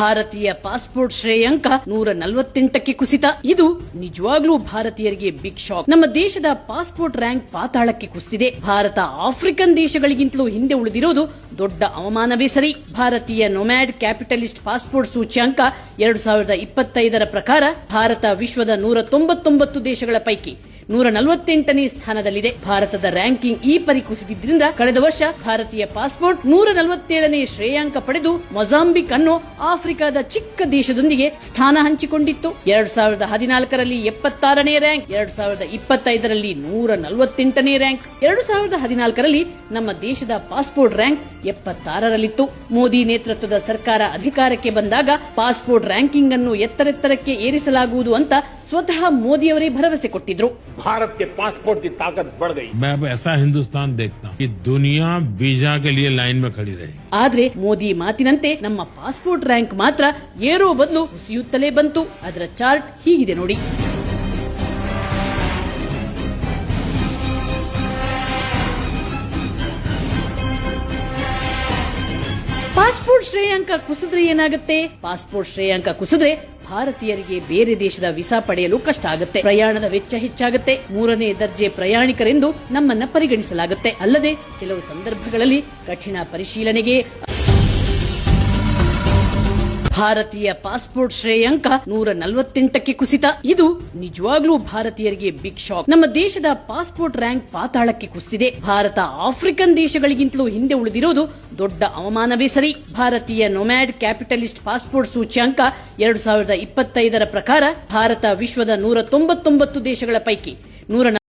ಭಾರತೀಯ ಪಾಸ್ಪೋರ್ಟ್ ಶ್ರೇಯಾಂಕ ನೂರ ನಲವತ್ತೆಂಟಕ್ಕೆ ಕುಸಿತ. ಇದು ನಿಜವಾಗ್ಲೂ ಭಾರತೀಯರಿಗೆ ಬಿಗ್ ಶಾಕ್ ನಮ್ಮ ದೇಶದ ಪಾಸ್ಪೋರ್ಟ್ ರ್ಯಾಂಕ್ ಪಾತಾಳಕ್ಕೆ ಕುಸಿದಿದೆ. ಭಾರತ ಆಫ್ರಿಕನ್ ದೇಶಗಳಿಗಿಂತಲೂ ಹಿಂದೆ ಉಳಿದಿರೋದು ದೊಡ್ಡ ಅವಮಾನವೇ ಸರಿ. ಭಾರತೀಯ ನೊಮ್ಯಾಡ್ ಕ್ಯಾಪಿಟಲಿಸ್ಟ್ ಪಾಸ್ಪೋರ್ಟ್ ಸೂಚ್ಯಾಂಕ ಎರಡು ಸಾವಿರದ ಇಪ್ಪತ್ತೈದರ ಪ್ರಕಾರ ಭಾರತ ವಿಶ್ವದ ನೂರ ತೊಂಬತ್ತೊಂಬತ್ತು ದೇಶಗಳ ಪೈಕಿ ನೂರ ನಲವತ್ತೆಂಟನೇ ಸ್ಥಾನದಲ್ಲಿದೆ. ಭಾರತದ ರ್ಯಾಂಕಿಂಗ್ ಈ ಪರಿ ಕುಸಿದಿದ್ದರಿಂದ ಕಳೆದ ವರ್ಷ ಭಾರತೀಯ ಪಾಸ್ಪೋರ್ಟ್ ನೂರ ನಲವತ್ತೇಳನೇ ಶ್ರೇಯಾಂಕ ಪಡೆದು ಮೊಜಾಂಬಿಕ್ ಅನ್ನು ಆಫ್ರಿಕಾದ ಚಿಕ್ಕ ದೇಶದೊಂದಿಗೆ ಸ್ಥಾನ ಹಂಚಿಕೊಂಡಿತ್ತು. ಎರಡ್ ಸಾವಿರದ ಹದಿನಾಲ್ಕರಲ್ಲಿ ಎಪ್ಪತ್ತಾರನೇ ರ್ಯಾಂಕ್, ಎರಡ್ ಸಾವಿರದ ಇಪ್ಪತ್ತೈದರಲ್ಲಿ ನೂರ ನಲವತ್ತೆಂಟನೇ ರ್ಯಾಂಕ್, ಎರಡು ಸಾವಿರದ ಹದಿನಾಲ್ಕರಲ್ಲಿ ನಮ್ಮ ದೇಶದ ಪಾಸ್ಪೋರ್ಟ್ ರ್ಯಾಂಕ್ ಎಪ್ಪತ್ತಾರರಲ್ಲಿತ್ತು. ಮೋದಿ ನೇತೃತ್ವದ ಸರ್ಕಾರ ಅಧಿಕಾರಕ್ಕೆ ಬಂದಾಗ ಪಾಸ್ಪೋರ್ಟ್ ರ್ಯಾಂಕಿಂಗ್ ಅನ್ನು ಎತ್ತರೆತ್ತರಕ್ಕೆ ಏರಿಸಲಾಗುವುದು ಅಂತ ಸ್ವತಃ ಮೋದಿಯವರೇ ಭರವಸೆ ಕೊಟ್ಟಿದ್ರು. ಭಾರತಕ್ಕೆ ಪಾಸ್ಪೋರ್ಟ್ ತಾಕತ್ ಬಡ್ ಹಿಂದೂಸ್ತಾನ್ ದುನಿಯಾ ವೀಸಾ ಲೈನ್ ಆದ್ರೆ ಮೋದಿ ಮಾತಿನಂತೆ ನಮ್ಮ ಪಾಸ್ಪೋರ್ಟ್ ರ್ಯಾಂಕ್ ಮಾತ್ರ ಏರೋ ಬದಲು ಕುಸಿಯುತ್ತಲೇ ಬಂತು. ಅದರ ಚಾರ್ಟ್ ಹೀಗಿದೆ ನೋಡಿ. ಪಾಸ್ಪೋರ್ಟ್ ಶ್ರೇಯಾಂಕ ಕುಸಿದ್ರೆ ಏನಾಗುತ್ತೆ? ಪಾಸ್ಪೋರ್ಟ್ ಶ್ರೇಯಾಂಕ ಕುಸಿದ್ರೆ ಭಾರತೀಯರಿಗೆ ಬೇರೆ ದೇಶದ ವಿಸಾ ಪಡೆಯಲು ಕಷ್ಟ ಆಗುತ್ತೆ. ಪ್ರಯಾಣದ ವೆಚ್ಚ ಹೆಚ್ಚಾಗುತ್ತೆ. ಮೂರನೇ ದರ್ಜೆ ಪ್ರಯಾಣಿಕರೆಂದು ನಮ್ಮನ್ನ ಪರಿಗಣಿಸಲಾಗುತ್ತೆ. ಅಲ್ಲದೆ ಕೆಲವು ಸಂದರ್ಭಗಳಲ್ಲಿ ಕಠಿಣ ಪರಿಶೀಲನೆಗೆ ಭಾರತೀಯ ಪಾಸ್ಪೋರ್ಟ್ ಶ್ರೇಯಾಂಕ ನೂರ ನಲವತ್ತೆಂಟಕ್ಕೆ ಕುಸಿತ. ಇದು ನಿಜವಾಗ್ಲೂ ಭಾರತೀಯರಿಗೆ ಬಿಗ್ ಶಾಕ್ ನಮ್ಮ ದೇಶದ ಪಾಸ್ಪೋರ್ಟ್ ರ್ಯಾಂಕ್ ಪಾತಾಳಕ್ಕೆ ಕುಸಿದಿದೆ. ಭಾರತ ಆಫ್ರಿಕನ್ ದೇಶಗಳಿಗಿಂತಲೂ ಹಿಂದೆ ಉಳಿದಿರೋದು ದೊಡ್ಡ ಅವಮಾನವೇ ಸರಿ. ಭಾರತೀಯ ನೊಮ್ಯಾಡ್ ಕ್ಯಾಪಿಟಲಿಸ್ಟ್ ಪಾಸ್ಪೋರ್ಟ್ ಸೂಚ್ಯಾಂಕ ಎರಡು ಸಾವಿರದ ಇಪ್ಪತ್ತೈದರ ಪ್ರಕಾರ ಭಾರತ ವಿಶ್ವದ ನೂರ ತೊಂಬತ್ತೊಂಬತ್ತು ದೇಶಗಳ ಪೈಕಿ ನೂರ